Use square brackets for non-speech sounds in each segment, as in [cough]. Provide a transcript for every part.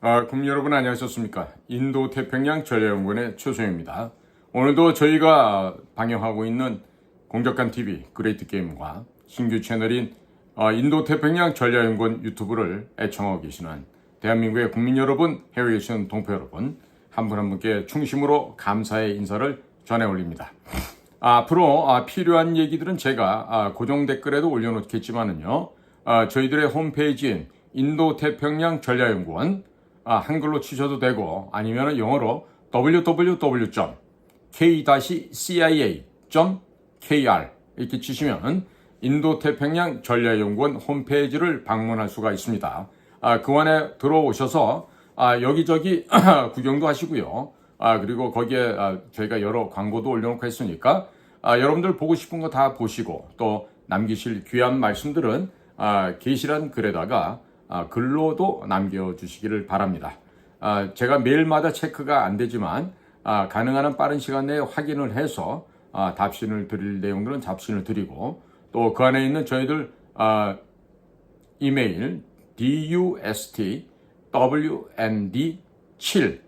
아, 국민 여러분 안녕하셨습니까? 인도 태평양 전략연구원의 최소영입니다. 오늘도 저희가 방영하고 있는 공적한 TV 그레이트 게임과 신규 채널인 아, 인도 태평양 전략연구원 유튜브를 애청하고 계시는 대한민국의 국민 여러분, 해외에 계시는 동포 여러분, 한 분 한 분께 충심으로 감사의 인사를 전해 올립니다. 아, 앞으로 아, 필요한 얘기들은 제가 아, 고정 댓글에도 올려놓겠지만은요, 아, 저희들의 홈페이지인 인도 태평양 전략연구원 아, 한글로 치셔도 되고 아니면 영어로 www.k-cia.kr 이렇게 치시면 인도 태평양 전략연구원 홈페이지를 방문할 수가 있습니다. 아, 그 안에 들어오셔서 아, 여기저기 [clears throat] 구경도 하시고요. 아, 그리고 거기에 아, 저희가 여러 광고도 올려놓고 했으니까 아, 여러분들 보고 싶은 거 다 보시고 또 남기실 귀한 말씀들은 아, 게시란 글에다가 아, 글로도 남겨주시기를 바랍니다. 아, 제가 매일마다 체크가 안 되지만 아, 가능한 한 빠른 시간 내에 확인을 해서 아, 답신을 드릴 내용들은 답신을 드리고 또 그 안에 있는 저희들 아, 이메일 dust wnd 7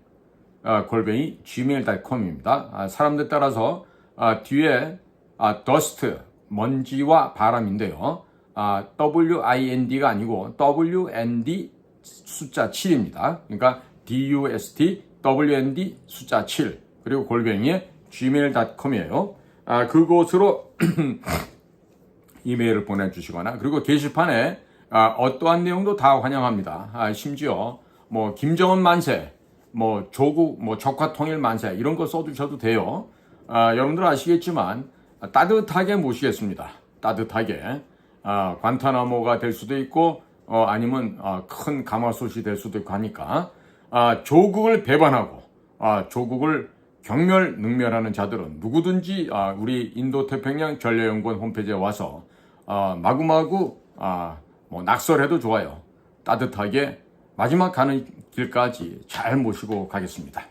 아, 골뱅이 gmail.com입니다. 아, 사람들 따라서 아, 뒤에 아, dust 먼지와 바람인데요. 아, WIND가 아니고 WND 숫자 7입니다. 그러니까 DUST WND 숫자 7 그리고 골뱅이에 gmail.com이에요. 아, 그곳으로 [clears throat] 이메일을 보내주시거나 그리고 게시판에 아, 어떠한 내용도 다 환영합니다. 아, 심지어 뭐 김정은 만세, 뭐 조국, 뭐 적화 통일 만세 이런 거 써주셔도 돼요. 아, 여러분들 아시겠지만 아, 따뜻하게 모시겠습니다. 따뜻하게 아, 관타나모가 될 수도 있고 어, 아니면 아, 큰 가마솥이 될 수도 있고 하니까 아, 조국을 배반하고 아, 조국을 경멸 능멸하는 자들은 누구든지 아, 우리 인도 태평양 전략연구원 홈페이지에 와서 아, 마구마구 아, 뭐 낙설해도 좋아요. 따뜻하게 마지막 가는 길까지 잘 모시고 가겠습니다.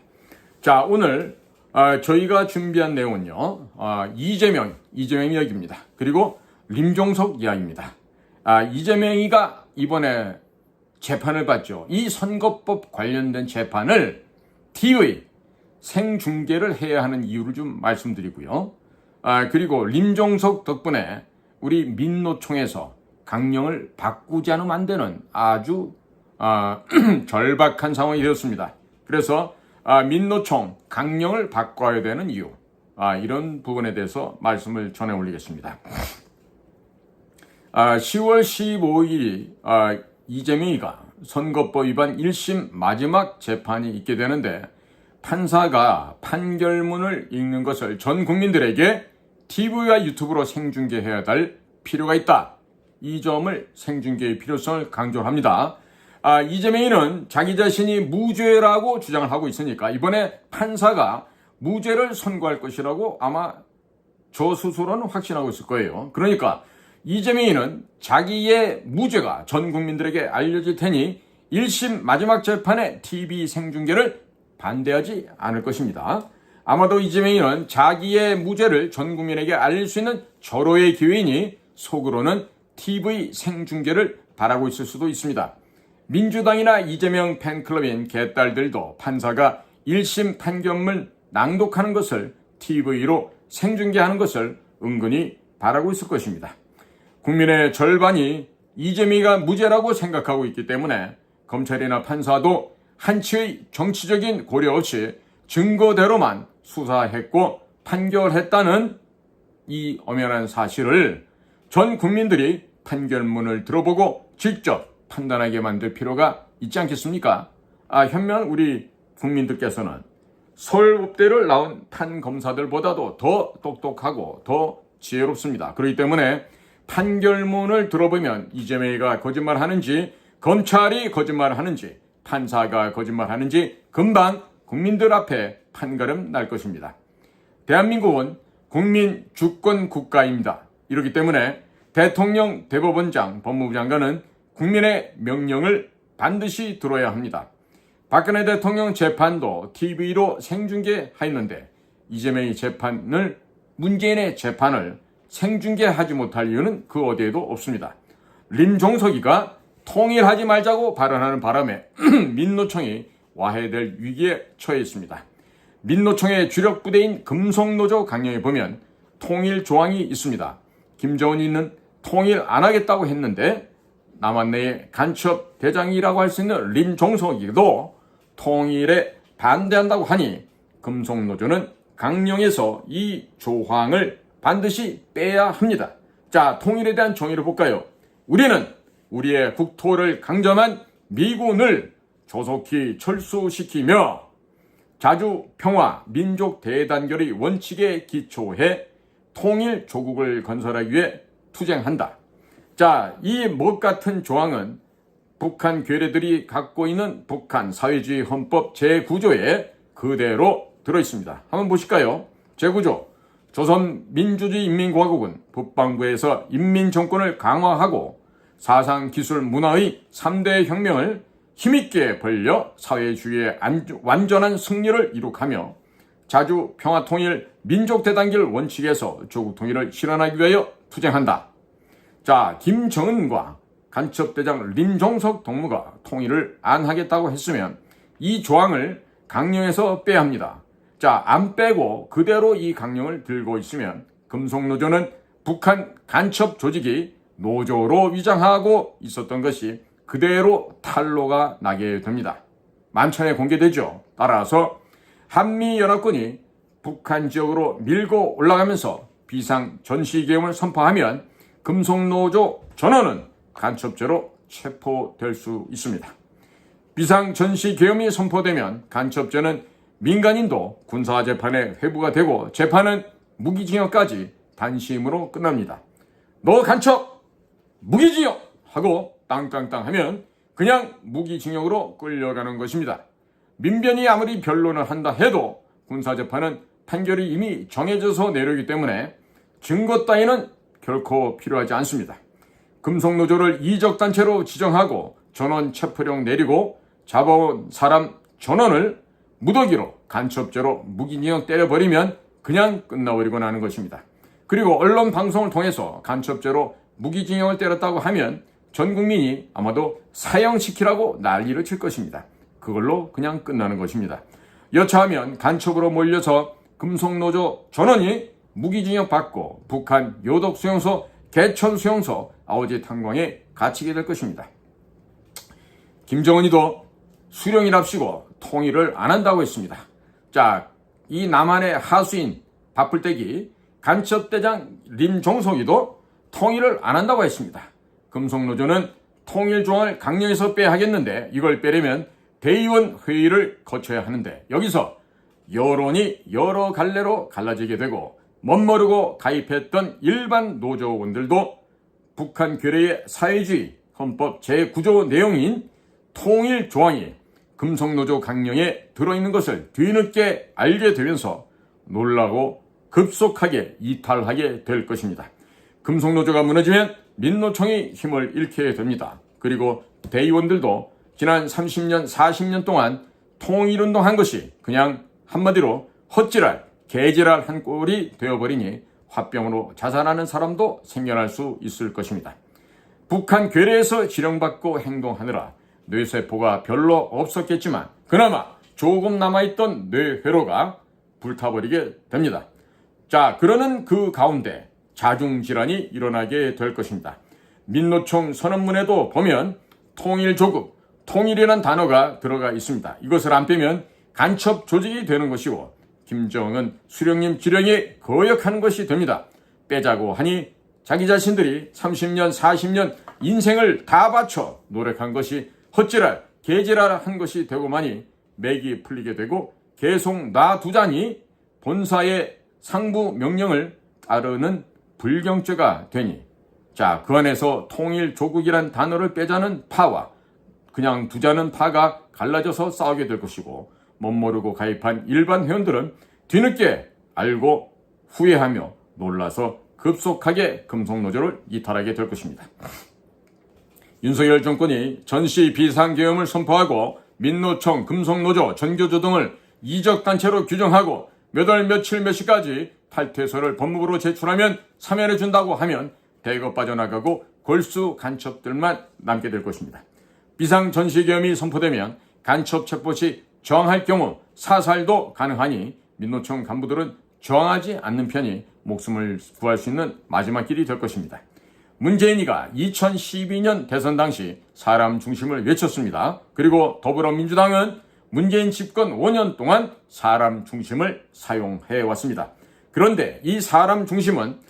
자 오늘 아, 저희가 준비한 내용은요 아, 이재명 이재명 이야기입니다. 그리고 림종석 이야기입니다. 아, 이재명이가 이번에 재판을 받죠. 이 선거법 관련된 재판을 TV 생중계를 해야 하는 이유를 좀 말씀드리고요. 아, 그리고 림종석 덕분에 우리 민노총에서 강령을 바꾸지 않으면 안 되는 아주 아, [clears throat] 절박한 상황이 되었습니다. 그래서 아, 민노총 강령을 바꿔야 되는 이유 아, 이런 부분에 대해서 말씀을 전해 올리겠습니다. 아, 10월 15일 아, 이재명이가 선거법 위반 1심 마지막 재판이 있게 되는데 판사가 판결문을 읽는 것을 전 국민들에게 TV와 유튜브로 생중계해야 할 필요가 있다. 이 점을 생중계의 필요성을 강조합니다. 아, 이재명이는 자기 자신이 무죄라고 주장을 하고 있으니까 이번에 판사가 무죄를 선고할 것이라고 아마 저 스스로는 확신하고 있을 거예요. 그러니까 이재명이는 자기의 무죄가 전 국민들에게 알려질 테니 1심 마지막 재판의 TV 생중계를 반대하지 않을 것입니다. 아마도 이재명이는 자기의 무죄를 전 국민에게 알릴 수 있는 절호의 기회이니 속으로는 TV 생중계를 바라고 있을 수도 있습니다. 민주당이나 이재명 팬클럽인 개딸들도 판사가 1심 판결문 낭독하는 것을 TV로 생중계하는 것을 은근히 바라고 있을 것입니다. 국민의 절반이 이재명이가 무죄라고 생각하고 있기 때문에 검찰이나 판사도 한치의 정치적인 고려 없이 증거대로만 수사했고 판결했다는 이 엄연한 사실을 전 국민들이 판결문을 들어보고 직접 판단하게 만들 필요가 있지 않겠습니까? 아, 현명 우리 국민들께서는 서울법대를 나온 판 검사들보다도 더 똑똑하고 더 지혜롭습니다. 그렇기 때문에 판결문을 들어보면 이재명이가 거짓말하는지 검찰이 거짓말하는지 판사가 거짓말하는지 금방 국민들 앞에 판가름 날 것입니다. 대한민국은 국민 주권 국가입니다. 이렇기 때문에 대통령, 대법원장, 법무부 장관은 국민의 명령을 반드시 들어야 합니다. 박근혜 대통령 재판도 TV로 생중계하였는데 이재명의 재판을 문재인의 재판을 생중계하지 못할 이유는 그 어디에도 없습니다. 림종석이가 통일하지 말자고 발언하는 바람에 [clears throat] 민노총이 와해될 위기에 처해 있습니다. 민노총의 주력 부대인 금속노조 강령에 보면 통일 조항이 있습니다. 김정은이는 통일 안 하겠다고 했는데 남한 내의 간첩 대장이라고 할 수 있는 림종석이도 통일에 반대한다고 하니 금속노조는 강령에서 이 조항을 반드시 빼야 합니다. 자, 통일에 대한 정의를 볼까요? 우리는 우리의 국토를 강점한 미군을 조속히 철수시키며 자주 평화, 민족 대단결의 원칙에 기초해 통일 조국을 건설하기 위해 투쟁한다. 자, 이 못 같은 조항은 북한 괴뢰들이 갖고 있는 북한 사회주의 헌법 제9조에 그대로 들어 있습니다. 한번 보실까요? 제9조. 조선 민주주의 인민공화국은 북방부에서 인민정권을 강화하고 사상, 기술, 문화의 3대 혁명을 힘있게 벌려 사회주의의 완전한 승리를 이룩하며 자주 평화통일 민족대단결 원칙에서 조국 통일을 실현하기 위하여 투쟁한다. 자, 김정은과 간첩대장 림종석 동무가 통일을 안 하겠다고 했으면 이 조항을 강령에서 빼야 합니다. 자, 안 빼고 그대로 이 강령을 들고 있으면 금속노조는 북한 간첩 조직이 노조로 위장하고 있었던 것이 그대로 탄로가 나게 됩니다. 만천에 공개되죠. 따라서 한미연합군이 북한 지역으로 밀고 올라가면서 비상 전시계엄을 선포하면 금속노조 전원은 간첩죄로 체포될 수 있습니다. 비상 전시계엄이 선포되면 간첩죄는 민간인도 군사재판에 회부가 되고 재판은 무기징역까지 단심으로 끝납니다. 너 간첩 무기징역 하고 땅땅땅 하면 그냥 무기징역으로 끌려가는 것입니다. 민변이 아무리 변론을 한다 해도 군사재판은 판결이 이미 정해져서 내려오기 때문에 증거 따위는 결코 필요하지 않습니다. 금속노조를 이적단체로 지정하고 전원 체포령 내리고 잡아온 사람 전원을 무더기로 간첩죄로 무기징역 때려버리면 그냥 끝나버리고 나는 것입니다. 그리고 언론 방송을 통해서 간첩죄로 무기징역을 때렸다고 하면 전 국민이 아마도 사형시키라고 난리를 칠 것입니다. 그걸로 그냥 끝나는 것입니다. 여차하면 간첩으로 몰려서 금속노조 전원이 무기징역 받고 북한 요독 수용소, 개천 수용소, 아오지 탄광에 갇히게 될 것입니다. 김정은이도 수령이랍시고 통일을 안 한다고 했습니다. 자, 이 남한의 하수인 바풀떼기 간첩대장 림종석이도 통일을 안 한다고 했습니다. 금속노조는 통일 조항을 강령에서 빼야 하겠는데 이걸 빼려면 대의원 회의를 거쳐야 하는데 여기서 여론이 여러 갈래로 갈라지게 되고 멋모르고 가입했던 일반 노조원들도 북한 괴뢰의 사회주의 헌법 제9조 내용인 통일 조항이 금속노조 강령에 들어있는 것을 뒤늦게 알게 되면서 놀라고 급속하게 이탈하게 될 것입니다. 금속노조가 무너지면 민노총이 힘을 잃게 됩니다. 그리고 대의원들도 지난 30년, 40년 동안 통일운동 한 것이 그냥 한마디로 헛지랄, 개지랄 한 꼴이 되어버리니 화병으로 자살하는 사람도 생겨날 수 있을 것입니다. 북한 괴뢰에서 지령받고 행동하느라 뇌세포가 별로 없었겠지만 그나마 조금 남아있던 뇌회로가 불타버리게 됩니다. 자, 그러는 그 가운데 자중질환이 일어나게 될 것입니다. 민노총 선언문에도 보면 통일조국, 통일이라는 단어가 들어가 있습니다. 이것을 안 빼면 간첩 조직이 되는 것이고 김정은 수령님 지령이 거역하는 것이 됩니다. 빼자고 하니 자기 자신들이 30년, 40년 인생을 다 바쳐 노력한 것이 헛지랄, 개지랄 한 것이 되고만이 맥이 풀리게 되고 계속 놔두자니 본사의 상부 명령을 따르는 불경죄가 되니 자, 그 안에서 통일 조국이란 단어를 빼자는 파와 그냥 두자는 파가 갈라져서 싸우게 될 것이고 멋모르고 가입한 일반 회원들은 뒤늦게 알고 후회하며 놀라서 급속하게 금속노조를 이탈하게 될 것입니다. 윤석열 정권이 전시 비상계엄을 선포하고 민노총, 금속노조, 전교조 등을 이적단체로 규정하고 몇 월 며칠 몇 시까지 탈퇴서를 법무부로 제출하면 사면해 준다고 하면 대거 빠져나가고 골수 간첩들만 남게 될 것입니다. 비상 전시계엄이 선포되면 간첩 시 저항할 경우 사살도 가능하니 민노총 간부들은 저항하지 않는 편이 목숨을 구할 수 있는 마지막 길이 될 것입니다. 문재인이가 2012년 대선 당시 사람 중심을 외쳤습니다. 그리고 더불어민주당은 문재인 집권 5년 동안 사람 중심을 사용해 왔습니다. 그런데 이 사람 중심은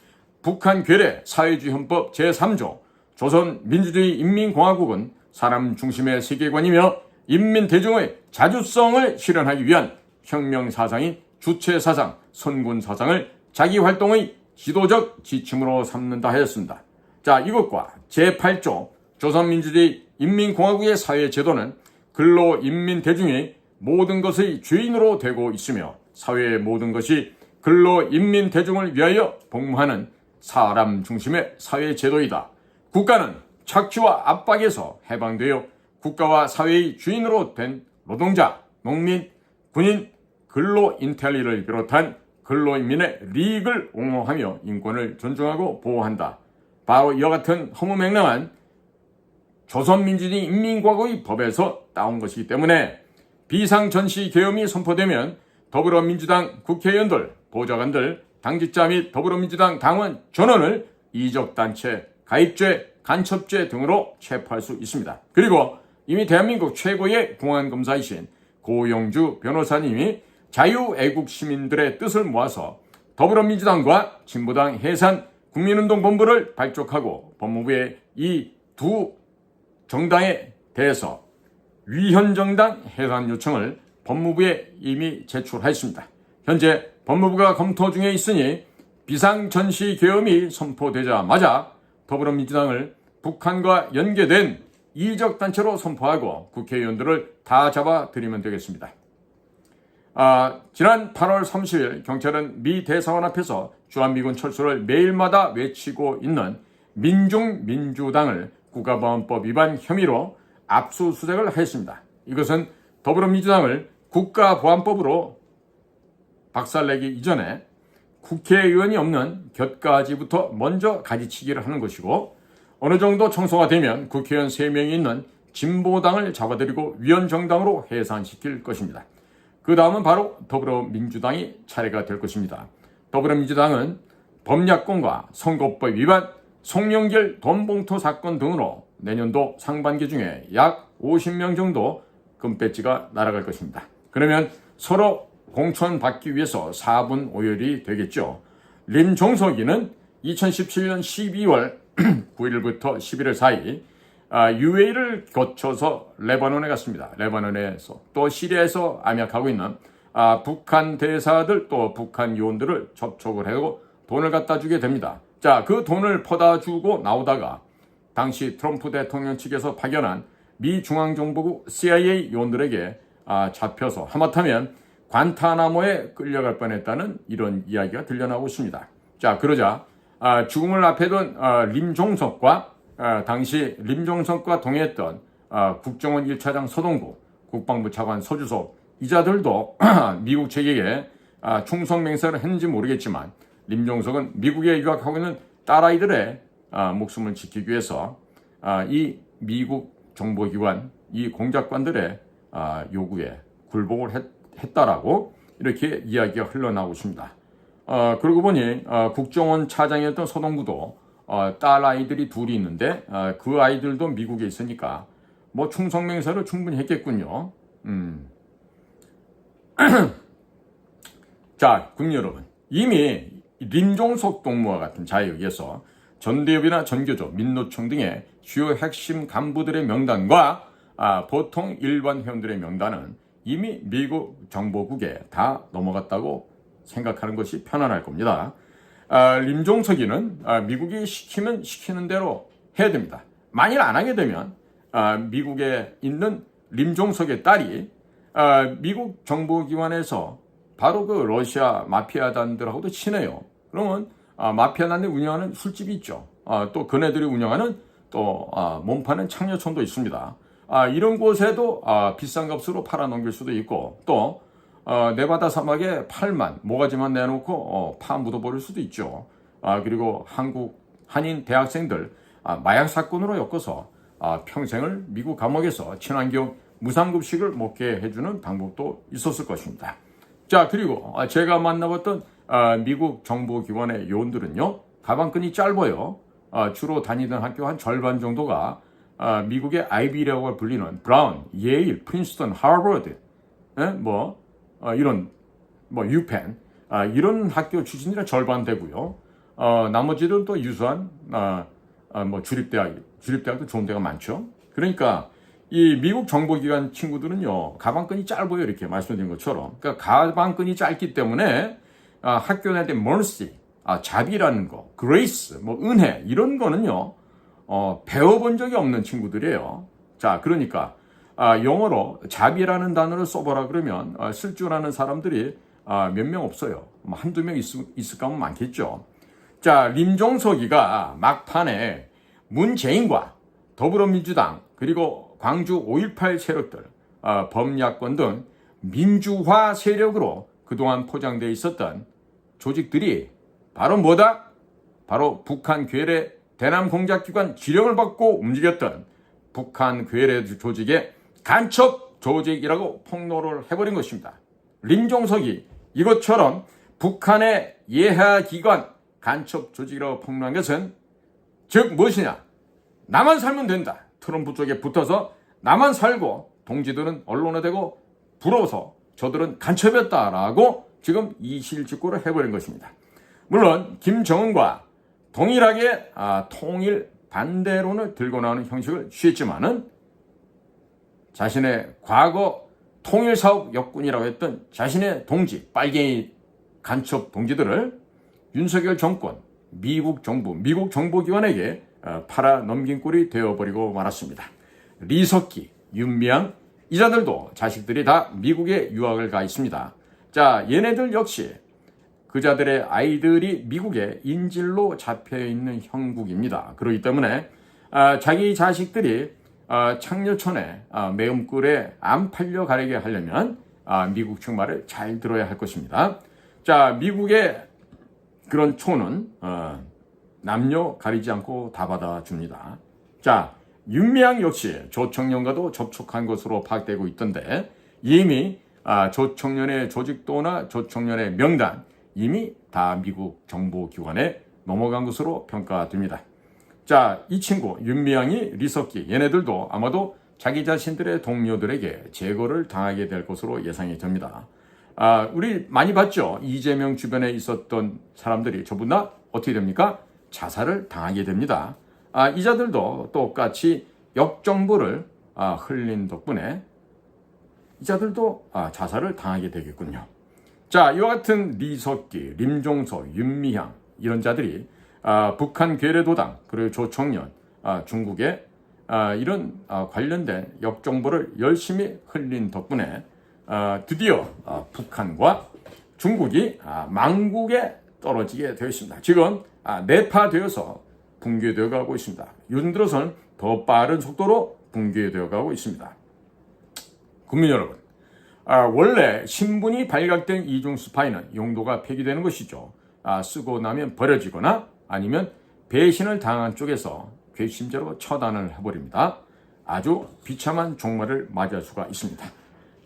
북한 괴뢰 사회주의 헌법 제3조 조선 민주주의 인민공화국은 사람 중심의 세계관이며 인민 대중의 자주성을 실현하기 위한 혁명 사상인 주체 사상, 선군 사상을 자기 활동의 지도적 지침으로 삼는다 하였습니다. 자, 이것과 제8조 조선민주주의 인민공화국의 사회제도는 근로 인민 대중이 모든 것의 주인으로 되고 있으며 사회의 모든 것이 근로 인민 대중을 위하여 복무하는 사람 중심의 사회제도이다. 국가는 착취와 압박에서 해방되어 국가와 사회의 주인으로 된 노동자, 농민, 군인, 근로 인텔리를 비롯한 근로인민의 리익을 옹호하며 인권을 존중하고 보호한다. 바로 이와 같은 허무맹랑한 조선민주주의 인민과거의 법에서 따온 것이기 때문에 비상전시 계엄이 선포되면 더불어민주당 국회의원들, 보좌관들, 당직자 및 더불어민주당 당원 전원을 이적단체, 가입죄, 간첩죄 등으로 체포할 수 있습니다. 그리고 이미 대한민국 최고의 공안검사이신 고용주 변호사님이 자유애국 시민들의 뜻을 모아서 더불어민주당과 진보당 해산 국민운동본부를 발족하고 법무부에 이두 정당에 대해서 위헌정당 해산 요청을 법무부에 이미 제출하였습니다. 현재 법무부가 검토 중에 있으니 비상전시 계엄이 선포되자마자 더불어민주당을 북한과 연계된 이적 단체로 선포하고 국회의원들을 다 잡아들이면 되겠습니다. 아, 지난 8월 30일 경찰은 미 대사관 앞에서 주한미군 철수를 매일마다 외치고 있는 민중민주당을 국가보안법 위반 혐의로 압수수색을 했습니다. 이것은 더불어민주당을 국가보안법으로 박살내기 이전에 국회의원이 없는 곁가지부터 먼저 가지치기를 하는 것이고 어느 정도 청소가 되면 국회의원 3명이 있는 진보당을 잡아들이고 위원정당으로 해산시킬 것입니다. 그 다음은 바로 더불어민주당이 차례가 될 것입니다. 더불어민주당은 법약권과 선거법 위반, 송영길 돈봉투 사건 등으로 내년도 상반기 중에 약 50명 정도 금배지가 날아갈 것입니다. 그러면 서로 공천받기 위해서 4분 오열이 되겠죠. 림종석이는 2017년 12월 9일부터 11월 사이 UA를 거쳐서 레바논에 갔습니다. 레바논에서 또 시리아에서 암약하고 있는 아, 북한 대사들 또 북한 요원들을 접촉을 하고 돈을 갖다 주게 됩니다. 자, 그 돈을 퍼다 주고 나오다가 당시 트럼프 대통령 측에서 파견한 미 중앙정보국 CIA 요원들에게 아, 잡혀서 하마터면 관타나모에 끌려갈 뻔했다는 이런 이야기가 들려나오고 있습니다. 자, 그러자 아, 죽음을 앞에 둔 아, 림종석과 아, 당시 림종석과 동행했던 아, 국정원 1차장 서동구, 국방부 차관 서주석 이자들도 [clears throat] 미국 측에게 아, 충성 맹세를 했는지 모르겠지만 림종석은 미국에 유학하고 있는 딸아이들의 아, 목숨을 지키기 위해서 아, 이 미국 정보기관 이 공작관들의 아, 요구에 굴복을 했, 했다라고 이렇게 이야기가 흘러나오고 있습니다. 어, 그러고 보니 어, 국정원 차장이었던 서동구도 어, 딸 아이들이 둘이 있는데 어, 그 아이들도 미국에 있으니까 뭐 충성맹세를 충분히 했겠군요. 음. [clears throat] 자, 국민 여러분, 이미 림종석 동무와 같은 자에 의해서 전대협이나 전교조, 민노총 등의 주요 핵심 간부들의 명단과 아, 보통 일반 회원들의 명단은 이미 미국 정보국에 다 넘어갔다고 생각하는 것이 편안할 겁니다. 아, 림종석이는 아, 미국이 시키면 시키는 대로 해야 됩니다. 만일 안 하게 되면 아, 미국에 있는 림종석의 딸이 아, 미국 정보기관에서 바로 그 러시아 마피아단들하고도 친해요. 그러면 아, 마피아단들이 운영하는 술집이 있죠. 아, 또 그네들이 운영하는 또 아, 몸파는 창녀촌도 있습니다. 아, 이런 곳에도 아, 비싼 값으로 팔아넘길 수도 있고 또 어, 네바다 사막에 팔만 모가지만 내놓고 어, 파 묻어버릴 수도 있죠. 아, 그리고 한국 한인 대학생들 아, 마약 사건으로 엮어서 아, 평생을 미국 감옥에서 친환경 무상급식을 먹게 해주는 방법도 있었을 것입니다. 자 그리고 아, 제가 만나봤던 아, 미국 정보기관의 요원들은요 가방끈이 짧아요. 아, 주로 다니던 학교 한 절반 정도가 아, 미국의 아이비라고 불리는 브라운, 예일, 프린스턴, 하버드, 예? 뭐 아, 이런 뭐 유펜 아, 이런 학교 출신이라 절반 되고요. 어, 나머지는 또 유수한 뭐 주립대학, 주립대학도 좋은 데가 많죠. 그러니까 이 미국 정보기관 친구들은요 가방끈이 짧아요 이렇게 말씀드린 것처럼 그러니까 가방끈이 짧기 때문에 아, 학교 내때 mercy, 아, 자비라는 거, grace, 뭐 은혜 이런 거는요 어, 배워본 적이 없는 친구들이에요. 자 그러니까 아, 영어로 자비라는 단어를 써보라 그러면 아, 쓸줄 아는 사람들이 아, 몇 명 없어요. 뭐 한두 명 있을, 있을까 하면 많겠죠. 자 림종석이가 막판에 문재인과 더불어민주당 그리고 광주 5.18 세력들, 어, 범야권 등 민주화 세력으로 그동안 포장되어 있었던 조직들이 바로 뭐다? 바로 북한 괴뢰 대남 공작기관 지령을 받고 움직였던 북한 괴뢰 조직의 간첩 조직이라고 폭로를 해버린 것입니다. 림종석이 이것처럼 북한의 예하 기관 간첩 조직이라고 폭로한 것은 즉 무엇이냐? 나만 살면 된다. 트럼프 쪽에 붙어서 나만 살고 동지들은 언론에 대고 부러워서 저들은 간첩이었다라고 지금 이실직고를 해버린 것입니다. 물론 김정은과 동일하게 아, 통일 반대론을 들고 나오는 형식을 취했지만은 자신의 과거 통일 사업 역군이라고 했던 자신의 동지 빨갱이 간첩 동지들을 윤석열 정권, 미국 정부, 미국 정보기관에게 어, 팔아 넘긴 꼴이 되어버리고 말았습니다. 리석기, 윤미향 이자들도 자식들이 다 미국에 유학을 가 있습니다. 자, 얘네들 역시 그자들의 아이들이 미국에 인질로 잡혀 있는 형국입니다. 그렇기 때문에 아, 자기 자식들이 아, 창녀촌에 아, 매음꿀에 안 팔려 가게 하려면 아, 미국 측 말을 잘 들어야 할 것입니다. 자, 미국의 그런 촌은 어, 남녀 가리지 않고 다 받아줍니다. 자, 윤미향 역시 조청년과도 접촉한 것으로 파악되고 있던데 이미 아, 조청년의 조직도나 조청년의 명단 이미 다 미국 정보기관에 넘어간 것으로 평가됩니다. 자, 이 친구 윤미향이 리석기 얘네들도 아마도 자기 자신들의 동료들에게 제거를 당하게 될 것으로 예상이 됩니다. 아, 우리 많이 봤죠? 이재명 주변에 있었던 사람들이 전부 다 어떻게 됩니까? 자살을 당하게 됩니다. 아, 이자들도 똑같이 역정보를 아, 흘린 덕분에 이자들도 아, 자살을 당하게 되겠군요. 자, 이와 같은 리석기, 림종석, 윤미향 이런 자들이 아, 북한 괴뢰도당 그리고 조청년, 아, 중국의 아, 이런 아, 관련된 역정보를 열심히 흘린 덕분에 아, 드디어 아, 북한과 중국이 아, 망국에 떨어지게 되었습니다. 지금 아, 내파되어서 붕괴되어 가고 있습니다. 요즘 들어서는 더 빠른 속도로 붕괴되어 가고 있습니다. 국민 여러분, 아, 원래 신분이 발각된 이중 스파이는 용도가 폐기되는 것이죠. 아, 쓰고 나면 버려지거나 아니면 배신을 당한 쪽에서 괘씸죄로 처단을 해버립니다. 아주 비참한 종말을 맞이할 수가 있습니다.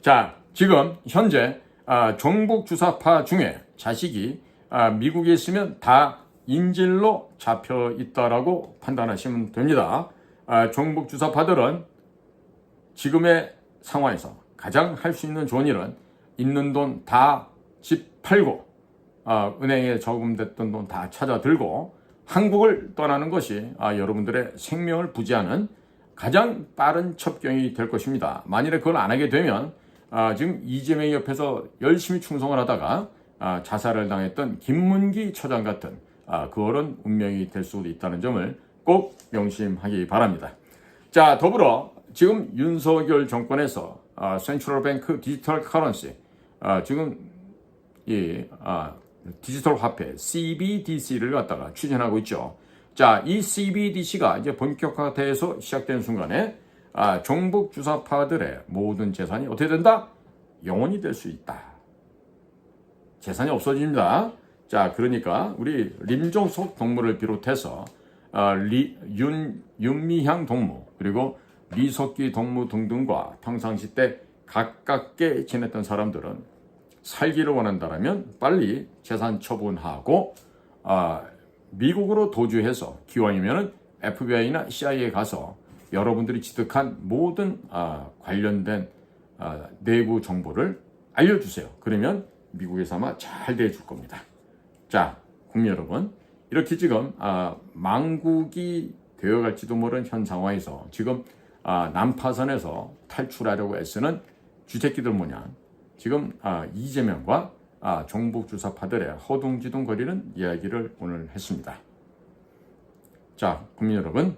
자, 지금 현재 아, 종북 주사파 중에 자식이 아, 미국에 있으면 다 인질로 잡혀 있다라고 판단하시면 됩니다. 아, 종북 주사파들은 지금의 상황에서 가장 할 수 있는 좋은 일은 있는 돈 다 집 팔고 아, 은행에 저금됐던 돈 다 찾아 들고 한국을 떠나는 것이 아, 여러분들의 생명을 부지하는 가장 빠른 첩경이 될 것입니다. 만일에 그걸 안 하게 되면 아, 지금 이재명 옆에서 열심히 충성을 하다가 아, 자살을 당했던 김문기 처장 같은 아, 그런 운명이 될 수도 있다는 점을 꼭 명심하기 바랍니다. 자, 더불어 지금 윤석열 정권에서 아, 센트럴뱅크 디지털 커런시 아, 지금 이 아, 디지털 화폐 CBDC를 갖다가 추진하고 있죠. 자, 이 CBDC가 이제 본격화돼서 시작된 순간에 아, 종북 주사파들의 모든 재산이 어떻게 된다? 영원히 될 수 있다. 재산이 없어집니다. 자, 그러니까 우리 림종석 동무를 비롯해서 어, 리, 윤, 윤미향 동무 그리고 미석기 동무 등등과 평상시 때 가깝게 지냈던 사람들은 살기를 원한다라면 빨리 재산 처분하고 아, 미국으로 도주해서 기왕이면은 FBI나 CIA에 가서 여러분들이 취득한 모든 아, 관련된 아, 내부 정보를 알려주세요. 그러면 미국에서 아마 잘 대해줄 겁니다. 자, 국민 여러분, 이렇게 지금 아, 망국이 되어갈지도 모르는 현 상황에서 지금 아, 난파선에서 탈출하려고 애쓰는 주새끼들 모양 지금 아, 이재명과 아, 종북 주사파들의 허둥지둥거리는 이야기를 오늘 했습니다. 자, 국민 여러분,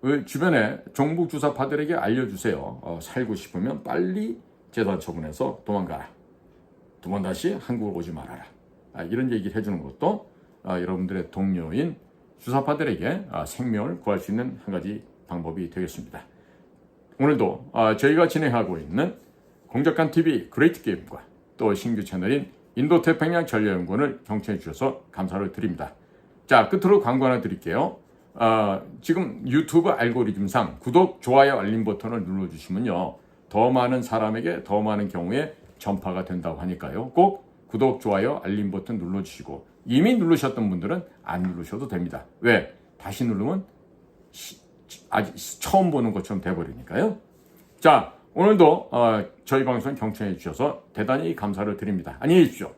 그 주변에 종북 주사파들에게 알려주세요. 어, 살고 싶으면 빨리 재단 처분해서 도망가라. 두 번 다시 한국을 오지 말아라. 아, 이런 얘기를 해주는 것도 아, 여러분들의 동료인 주사파들에게 아, 생명을 구할 수 있는 한 가지 방법이 되겠습니다. 오늘도 아, 저희가 진행하고 있는 공작관 TV 그레이트 게임과 또 신규 채널인 인도 태평양 전략연구원을 경청해 주셔서 감사를 드립니다. 자 끝으로 광고 하나 드릴게요. 아, 지금 유튜브 알고리즘상 구독, 좋아요, 알림 버튼을 눌러주시면요 더 많은 사람에게 더 많은 경우에 전파가 된다고 하니까요. 꼭 구독, 좋아요, 알림 버튼 눌러주시고 이미 누르셨던 분들은 안 누르셔도 됩니다. 왜? 다시 누르면 시- 아직 처음 보는 것처럼 돼버리니까요. 자, 오늘도 어, 저희 방송 경청해 주셔서 대단히 감사를 드립니다. 안녕히 계십시오.